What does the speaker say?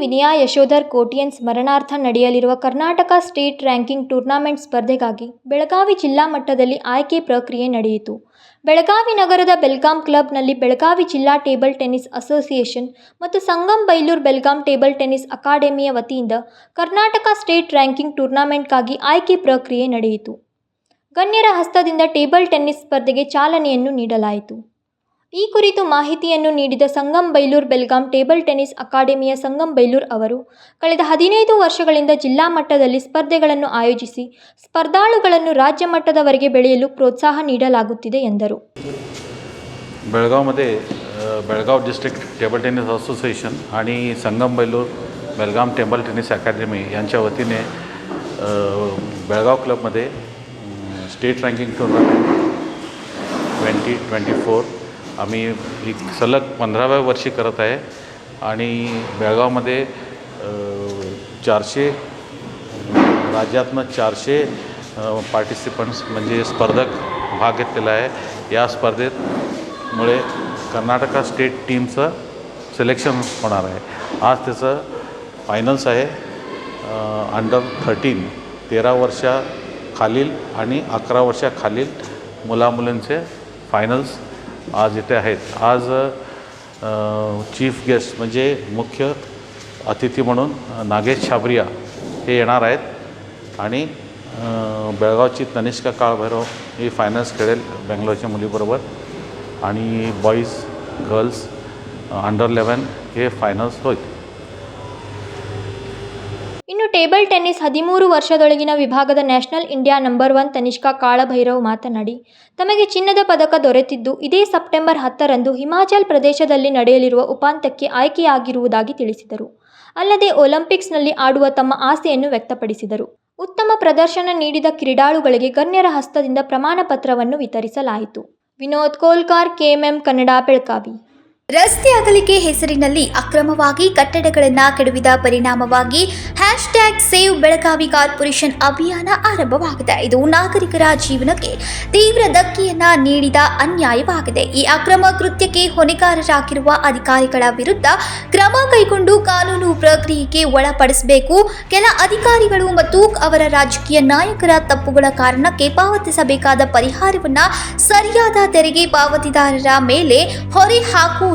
ವಿನಯಾ ಯಶೋಧರ್ ಕೋಟಿಯನ್ ಸ್ಮರಣಾರ್ಥ ನಡೆಯಲಿರುವ Karnataka state ranking tournament ಸ್ಪರ್ಧೆಗಾಗಿ ಬೆಳಗಾವಿ ಜಿಲ್ಲಾ ಮಟ್ಟದಲ್ಲಿ ಆಯ್ಕೆ ಪ್ರಕ್ರಿಯೆ ನಡೆಯಿತು. ಬೆಳಗಾವಿ ನಗರದ ಬೆಲ್ಗಾಂ ಕ್ಲಬ್ನಲ್ಲಿ ಬೆಳಗಾವಿ ಜಿಲ್ಲಾ ಟೇಬಲ್ ಟೆನ್ನಿಸ್ ಅಸೋಸಿಯೇಷನ್ ಮತ್ತು ಸಂಗಮ್ ಬೈಲೂರು ಬೆಲ್ಗಾಂ ಟೇಬಲ್ ಟೆನ್ನಿಸ್ ಅಕಾಡೆಮಿಯ ವತಿಯಿಂದ ಕರ್ನಾಟಕ ಸ್ಟೇಟ್ ರ್ಯಾಂಕಿಂಗ್ ಟೂರ್ನಮೆಂಟ್ಗಾಗಿ ಆಯ್ಕೆ ಪ್ರಕ್ರಿಯೆ ನಡೆಯಿತು. ಗಣ್ಯರ ಹಸ್ತದಿಂದ ಟೇಬಲ್ ಟೆನ್ನಿಸ್ ಸ್ಪರ್ಧೆಗೆ ಚಾಲನೆಯನ್ನು ನೀಡಲಾಯಿತು. ಈ ಕುರಿತು ಮಾಹಿತಿಯನ್ನು ನೀಡಿದ ಸಂಗಮ್ ಬೈಲೂರು ಬೆಲ್ಗಾಂ ಟೇಬಲ್ ಟೆನ್ನಿಸ್ ಅಕಾಡೆಮಿಯ ಸಂಗಮ್ ಬೈಲೂರು ಅವರು ಕಳೆದ ಹದಿನೈದು ವರ್ಷಗಳಿಂದ ಜಿಲ್ಲಾ ಮಟ್ಟದಲ್ಲಿ ಸ್ಪರ್ಧೆಗಳನ್ನು ಆಯೋಜಿಸಿ ಸ್ಪರ್ಧಾಳುಗಳನ್ನು ರಾಜ್ಯ ಮಟ್ಟದವರೆಗೆ ಬೆಳೆಯಲು ಪ್ರೋತ್ಸಾಹ ನೀಡಲಾಗುತ್ತಿದೆ ಎಂದರು बेळगावमध्ये अ, Belgaum district table tennis association आणि Sangam Bailur Belgaum table tennis academy यांच्या वतीने अ, बेळगाव क्लबमध्ये अम, state ranking tournament twenty twenty four आम्ही ही सलग पंधराव्या वर्षी करत आहे. आणि बेळगावमध्ये चारशे राज्यातनं चारशे पार्टिसिपंट्स म्हणजे स्पर्धक भाग घेतलेला आहे. या स्पर्धेतमुळे कर्नाटका स्टेट टीमचं सिलेक्शन होणार आहे. आज त्याचं फायनल्स आहे अंडर थर्टीन तेरा वर्षाखालील आणि अकरा वर्षाखालील मुलामुलींचे फायनल्स आज इथे आहेत. आज चीफ गेस्ट म्हणजे मुख्य अतिथी म्हणून नागेश छाबरिया हे येणार आहेत. आणि बेळगावची तनिष्का काळभैरव ही फायनल्स खेळेल बेंगलोरच्या मुलीबरोबर. आणि बॉईज गर्ल्स अंडर लेवन हे फायनल्स होईल. ಟೇಬಲ್ ಟೆನ್ನಿಸ್ ಹದಿಮೂರು ವರ್ಷದೊಳಗಿನ ವಿಭಾಗದ national India number one Tanishka Kalabhairav ಮಾತನಾಡಿ, ತಮಗೆ ಚಿನ್ನದ ಪದಕ ದೊರೆತಿದ್ದು ಇದೇ ಸೆಪ್ಟೆಂಬರ್ ಹತ್ತರಂದು ಹಿಮಾಚಲ್ ಪ್ರದೇಶದಲ್ಲಿ ನಡೆಯಲಿರುವ ಉಪಾಂತ್ಯಕ್ಕೆ ಆಯ್ಕೆಯಾಗಿರುವುದಾಗಿ ತಿಳಿಸಿದರು. ಅಲ್ಲದೆ ಒಲಿಂಪಿಕ್ಸ್ನಲ್ಲಿ ಆಡುವ ತಮ್ಮ ಆಸೆಯನ್ನು ವ್ಯಕ್ತಪಡಿಸಿದರು. ಉತ್ತಮ ಪ್ರದರ್ಶನ ನೀಡಿದ ಕ್ರೀಡಾಳುಗಳಿಗೆ ಗಣ್ಯರ ಹಸ್ತದಿಂದ ಪ್ರಮಾಣ ಪತ್ರವನ್ನು ವಿತರಿಸಲಾಯಿತು. ವಿನೋದ್ ಕೋಲ್ಕಾರ್, ಕೆಎಂಎಂ ಕನ್ನಡ, ಬೆಳಗಾವಿ. ರಸ್ತೆ ಅಗಲಿಕೆ ಹೆಸರಿನಲ್ಲಿ ಅಕ್ರಮವಾಗಿ ಕಟ್ಟಡಗಳನ್ನು ಕೆಡವಿದ ಪರಿಣಾಮವಾಗಿ hash tag save Belagavi corporation ಅಭಿಯಾನ ಆರಂಭವಾಗಿದೆ. ಇದು ನಾಗರಿಕರ ಜೀವನಕ್ಕೆ ತೀವ್ರ ಧಕ್ಕೆಯನ್ನ ನೀಡಿದ ಅನ್ಯಾಯವಾಗಿದೆ. ಈ ಅಕ್ರಮ ಕೃತ್ಯಕ್ಕೆ ಹೊಣೆಗಾರರಾಗಿರುವ ಅಧಿಕಾರಿಗಳ ವಿರುದ್ಧ ಕ್ರಮ ಕೈಗೊಂಡು ಕಾನೂನು ಪ್ರಕ್ರಿಯೆಗೆ ಒಳಪಡಿಸಬೇಕು. ಕೆಲ ಅಧಿಕಾರಿಗಳು ಮತ್ತು ಅವರ ರಾಜಕೀಯ ನಾಯಕರ ತಪ್ಪುಗಳ ಕಾರಣಕ್ಕೆ ಪಾವತಿಸಬೇಕಾದ ಪರಿಹಾರವನ್ನ ಸರಿಯಾದ ತೆರಿಗೆ ಪಾವತಿದಾರರ ಮೇಲೆ ಹೊರೆ ಹಾಕುವುದು